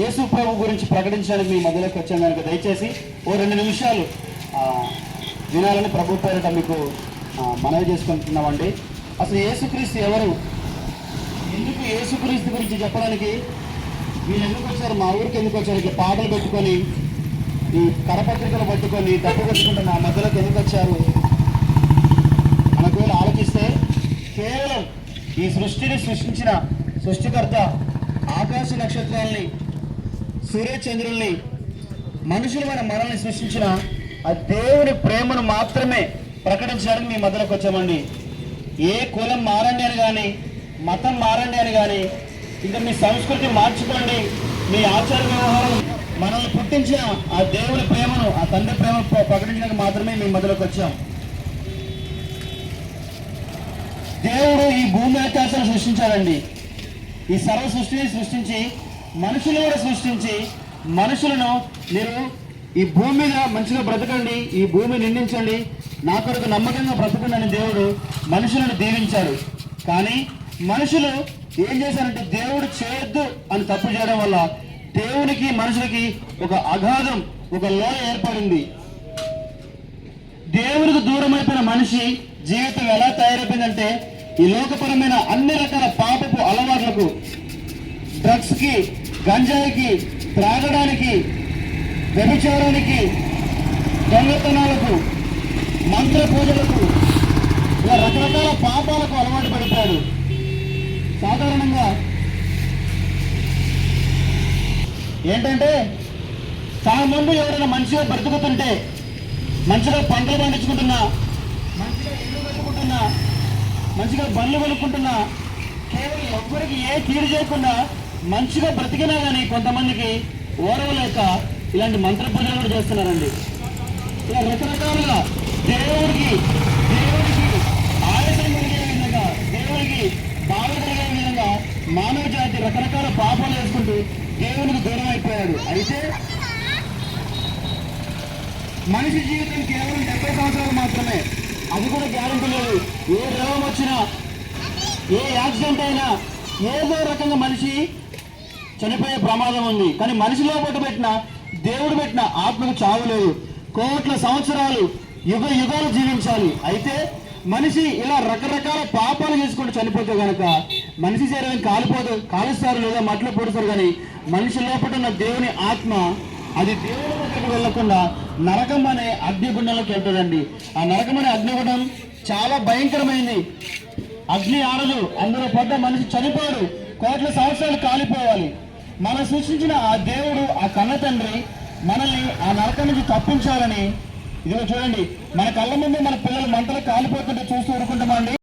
యేసు ప్రభు గురించి ప్రకటించడానికి మీ మధ్యలోకి వచ్చాను కనుక దయచేసి ఓ రెండు నిమిషాలు వినాలని ప్రభు పేరిట మీకు మనవి చేసుకుంటున్నామండి. అసలు యేసుక్రీస్తు ఎవరు? ఎందుకు యేసుక్రీస్తు గురించి చెప్పడానికి వీళ్ళు ఎందుకు వచ్చారు? మా ఊరికి ఎందుకు వచ్చారు? ఇట్లా పాటలు పెట్టుకొని ఈ కరపత్రికలు పట్టుకొని డబ్బు పెట్టుకుంటే నా మధ్యలోకి ఎందుకు వచ్చారు? మనకు ఆలోచిస్తే కేవలం ఈ సృష్టిని సృష్టించిన సృష్టికర్త ఆకాశ నక్షత్రాల్ని సూర్యచంద్రుల్ని మనుషులమైన మనల్ని సృష్టించిన ఆ దేవుని ప్రేమను మాత్రమే ప్రకటించడానికి మీ మధ్యలోకి వచ్చామండి. ఏ కులం మారండి అని కానీ మతం మారండి అని కానీ ఇంకా మీ సంస్కృతి మార్చుకోండి. మీ ఆచార వ్యవహారం మనల్ని పుట్టించిన ఆ దేవుని ప్రేమను ఆ తండ్రి ప్రేమ ప్రకటించడానికి మాత్రమే మీ మధ్యలోకి వచ్చాం. దేవుడు ఈ భూమి ఆకాశాన్ని సృష్టించాడండి. ఈ సర్వ సృష్టిని సృష్టించి మనుషులు కూడా సృష్టించి మనుషులను మీరు ఈ భూమి మీద మంచిగా బ్రతకండి ఈ భూమి నిందించండి నా కొరకు నమ్మకంగా బ్రతకండి దేవుడు మనుషులను దీవించాడు. కానీ మనుషులు ఏం చేశారంటే దేవుడు చేయొద్దు అని తప్పు చేయడం వల్ల దేవునికి మనుషులకి ఒక అగాధం ఒక లోయ ఏర్పడింది. దేవునికి దూరం అయిపోయిన మనిషి జీవితం ఎలా తయారైపోయిందంటే ఈ లోకపరమైన అన్ని రకాల పాపపు అలవాట్లకు డ్రగ్స్కి గంజాయికి త్రాగడానికి వ్యభిచారానికి దొంగతనాలకు మంత్ర పూజలకు ఇలా రకరకాల పాపాలకు అలవాటు పడిపోయాడు. సాధారణంగా ఏంటంటే తన ముందు ఎవరైనా మంచిగా బ్రతుకుతుంటే మంచిగా పంటలు పండించుకుంటున్నా మంచిగా ఇల్లు కట్టుకుంటున్నా మంచిగా బండ్లు కొనుక్కుంటున్నా కేవలం ఎవ్వరికి ఏ తీరు చేయకుండా మంచిగా బ్రతికినా కానీ కొంతమందికి ఓరవలేక ఇలాంటి మంత్ర పూజలు కూడా చేస్తున్నారండి. ఇలా రకరకాలుగా దేవుడికి దేవుడికి ఆయాసం కలిగే విధంగా దేవుడికి బాధ కలిగే విధంగా మానవ జాతి రకరకాల పాపాలు వేసుకుంటూ దేవునికి దూరం అయిపోయాడు. అయితే మనిషి జీవితం కేవలం డెబ్బై సంవత్సరాలు మాత్రమే. అది కూడా గ్యారంటీ లేదు. ఏ రోగం వచ్చినా ఏ యాక్సిడెంట్ అయినా ఏదో రకంగా మనిషి చనిపోయే ప్రమాదం ఉంది. కానీ మనిషి లోపల పెట్టిన దేవుడు పెట్టిన ఆత్మకు చావు లేదు. కోట్ల సంవత్సరాలు యుగ యుగాలు జీవించాలి. అయితే మనిషి ఇలా రకరకాల పాపాలు చేసుకుంటూ చనిపోతే కనుక మనిషి శరీరం కాలిపోతే కాలుస్తారు లేదా మట్లు పొడుస్తారు కానీ మనిషి లోపల ఉన్న దేవుని ఆత్మ అది దేవుని దగ్గరికి వెళ్ళకుండా నరకం అనే అగ్నిగుండంలోకి వెళ్తుందండి. ఆ నరకం అనే అగ్నిగుండం చాలా భయంకరమైంది. అగ్ని ఆరదు. అందులో పడ్డ మనిషి చనిపోడు. కోట్ల సంవత్సరాలు కాలిపోవాలి. మనం సృష్టించిన ఆ దేవుడు ఆ కన్న తండ్రి మనల్ని ఆ నరకం నుంచి తప్పించాలని ఇదిగో చూడండి మన కళ్ళ ముందు మన పిల్లలు మంటలు కాలిపోతుంటే చూస్తూ ఊరుకుంటామండి